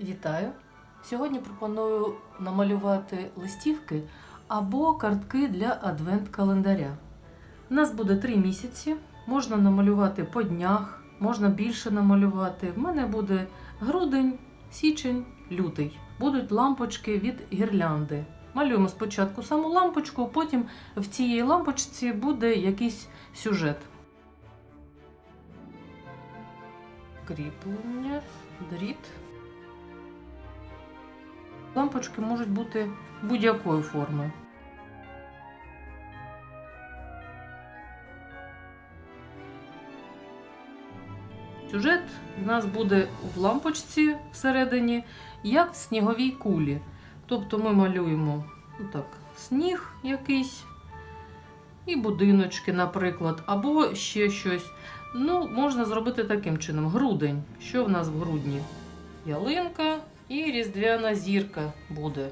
Вітаю! Сьогодні пропоную намалювати листівки або картки для адвент-календаря. У нас буде три місяці. Можна намалювати по днях, можна більше намалювати. В мене буде грудень, січень, лютий. Будуть лампочки від гірлянди. Малюємо спочатку саму лампочку, потім в цій лампочці буде якийсь сюжет. Кріплення, дріт. Лампочки можуть бути будь-якої форми. Сюжет в нас буде в лампочці всередині, як в сніговій кулі. Тобто ми малюємо так, сніг якийсь і будиночки, наприклад, або ще щось. Ну, можна зробити таким чином: грудень. Що в нас в грудні? Ялинка і різдвяна зірка буде.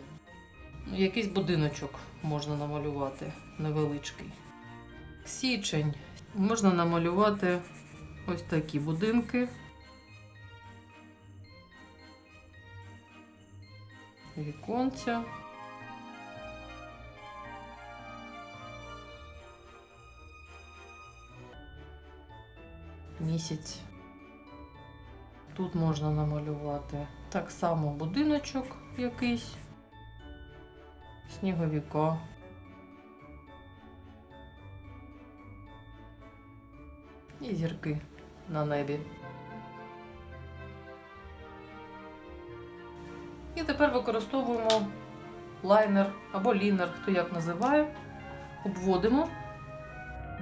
Якийсь будиночок можна намалювати невеличкий. Січень. Можна намалювати ось такі будинки. Віконця. Місяць. Тут можна намалювати так само будиночок якийсь, сніговіка. І зірки на небі. І тепер використовуємо лайнер або лінер, хто як називає. Обводимо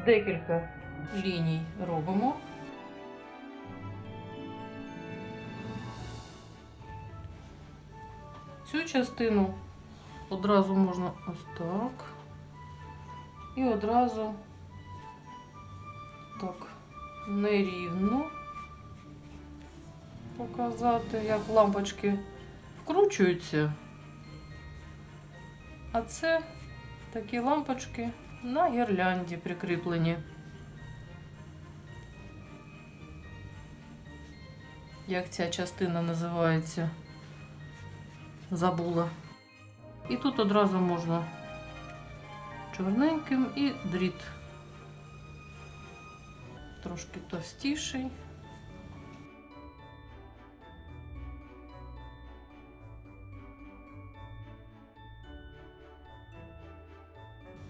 декілька ліній робимо. Частину одразу можна ось так. І одразу так нерівно показати, як лампочки вкручуються. А це такі лампочки на гірлянді прикріплені. Як ця частина називається? Забула. І тут одразу можна чорненьким і дріт. Трошки товстіший.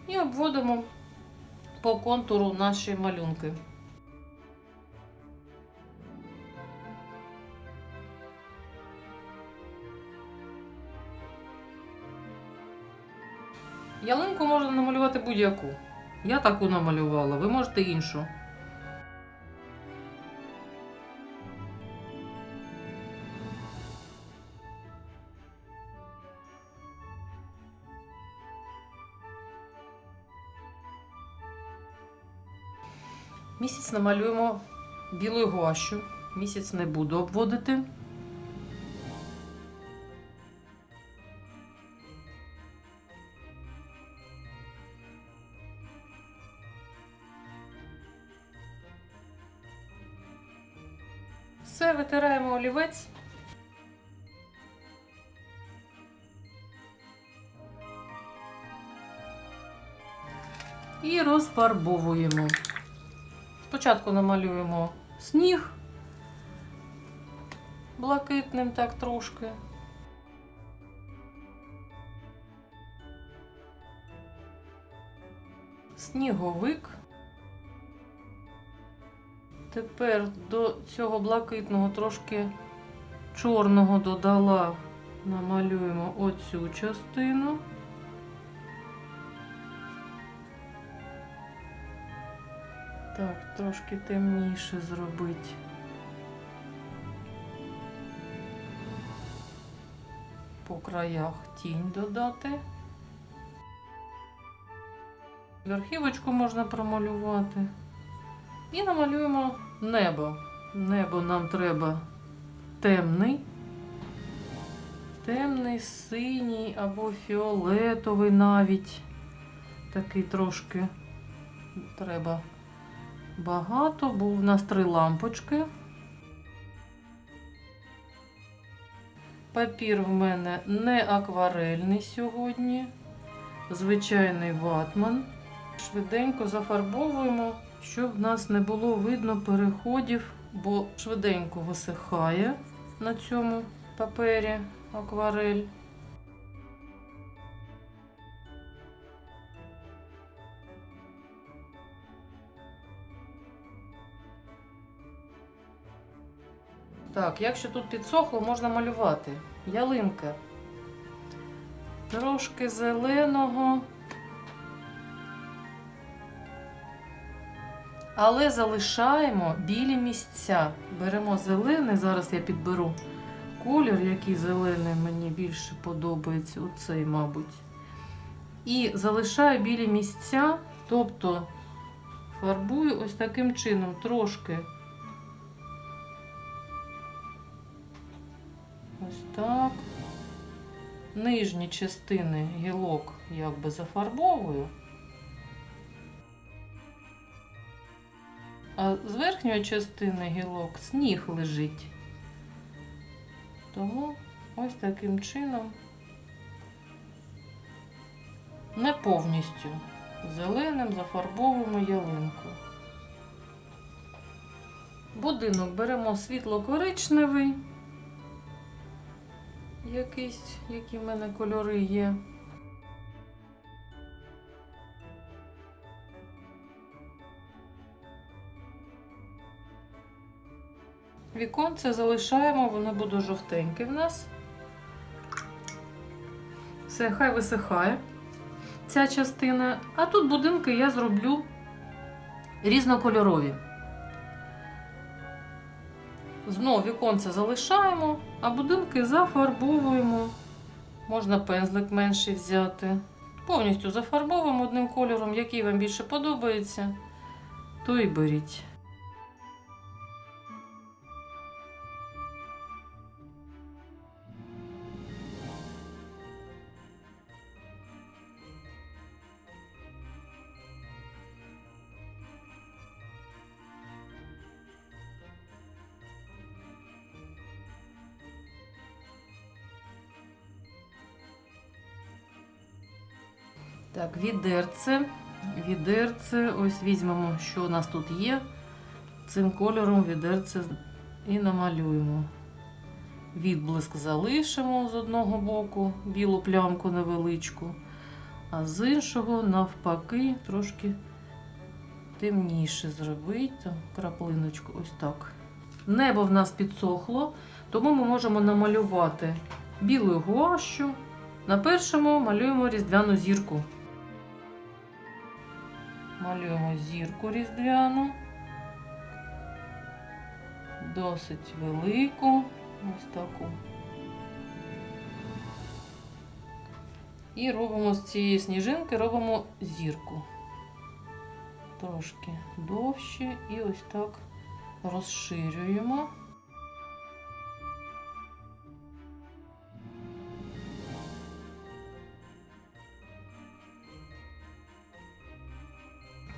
І обводимо по контуру наші малюнки. Ялинку можна намалювати будь-яку. Я таку намалювала, ви можете іншу. Місяць намалюємо білою гуашю. Місяць не буду обводити. Витираємо олівець. І розфарбовуємо. Спочатку намалюємо сніг блакитним так трошки. Сніговик. Тепер до цього блакитного трошки чорного додала, намалюємо оцю частину. Так, трошки темніше зробити. По краях тінь додати. Верхівочку можна промалювати. І намалюємо небо. Небо нам треба темний. Темний, синій або фіолетовий навіть. Такий трошки треба багато, бо в нас три лампочки. Папір в мене не акварельний сьогодні, звичайний ватман. Швиденько зафарбовуємо, щоб в нас не було видно переходів, бо швиденько висихає на цьому папері акварель. Так, якщо тут підсохло, можна малювати. Ялинка. Трошки зеленого. Але залишаємо білі місця. Беремо зелений, зараз я підберу колір, який зелений мені більше подобається, оцей, мабуть. І залишаю білі місця, тобто фарбую ось таким чином трошки. Ось так. Нижні частини гілок якби зафарбовую. А з верхньої частини гілок сніг лежить. Тому ось таким чином не повністю зеленим зафарбовуємо ялинку. Будинок беремо світло-коричневий, якийсь, які в мене кольори є. Віконце залишаємо, воно буде жовтеньке в нас. Все, хай висихає ця частина. А тут будинки я зроблю різнокольорові. Знову віконце залишаємо, а будинки зафарбовуємо. Можна пензлик менший взяти. Повністю зафарбовуємо одним кольором, який вам більше подобається, то і беріть. Так, відерце. Відерце, ось візьмемо, що у нас тут є. Цим кольором відерце і намалюємо. Відблиск залишимо з одного боку, білу плямку невеличку, а з іншого, навпаки, трошки темніше зробити, краплиночку, ось так. Небо в нас підсохло, тому ми можемо намалювати білою гуашю. На першому малюємо різдвяну зірку. Малюємо зірку різдвяну. Досить велику. Ось таку. І робимо з цієї сніжинки робимо зірку. Трошки довше і ось так розширюємо.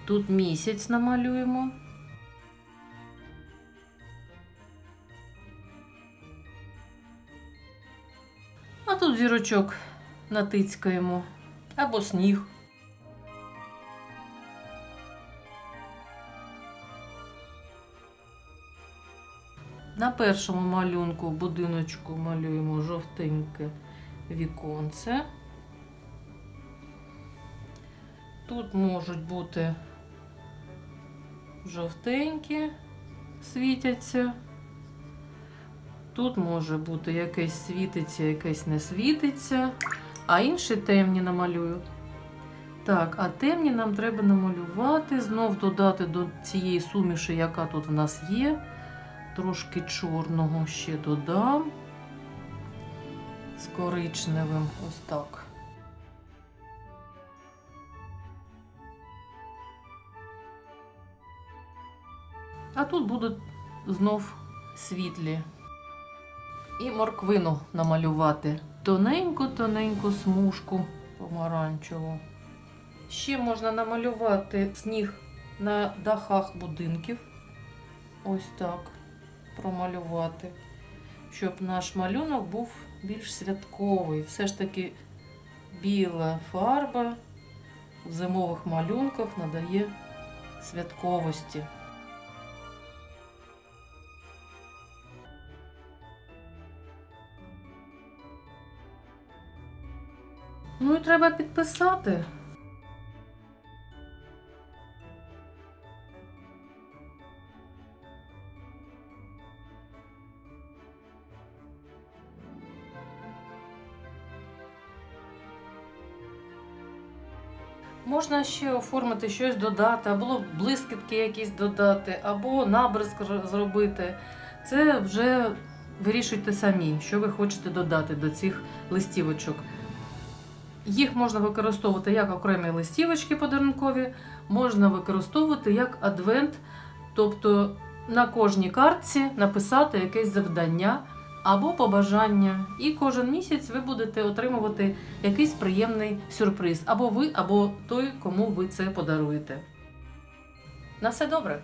Тут місяць намалюємо. А тут зірочок натицькаємо або сніг. На першому малюнку будиночку малюємо жовтеньке віконце. Тут можуть бути жовтенькі, світяться. Тут може бути якесь світиться, якесь не світиться, а інші темні намалюю. Так, а темні нам треба намалювати, знов додати до цієї суміші, яка тут в нас є. Трошки чорного ще додам. З коричневим, ось так. А тут будуть знов світлі. І морквину намалювати. Тоненьку-тоненьку смужку помаранчеву. Ще можна намалювати сніг на дахах будинків. Ось так промалювати, щоб наш малюнок був більш святковий. Все ж таки біла фарба в зимових малюнках надає святковості. Ну і треба підписати. Можна ще оформити щось додати, або блискітки якісь додати, або набризк зробити. Це вже вирішуйте самі, що ви хочете додати до цих листівочок. Їх можна використовувати як окремі листівочки подарункові, можна використовувати як адвент, тобто на кожній картці написати якесь завдання або побажання. І кожен місяць ви будете отримувати якийсь приємний сюрприз. Або ви, або той, кому ви це подаруєте. На все добре!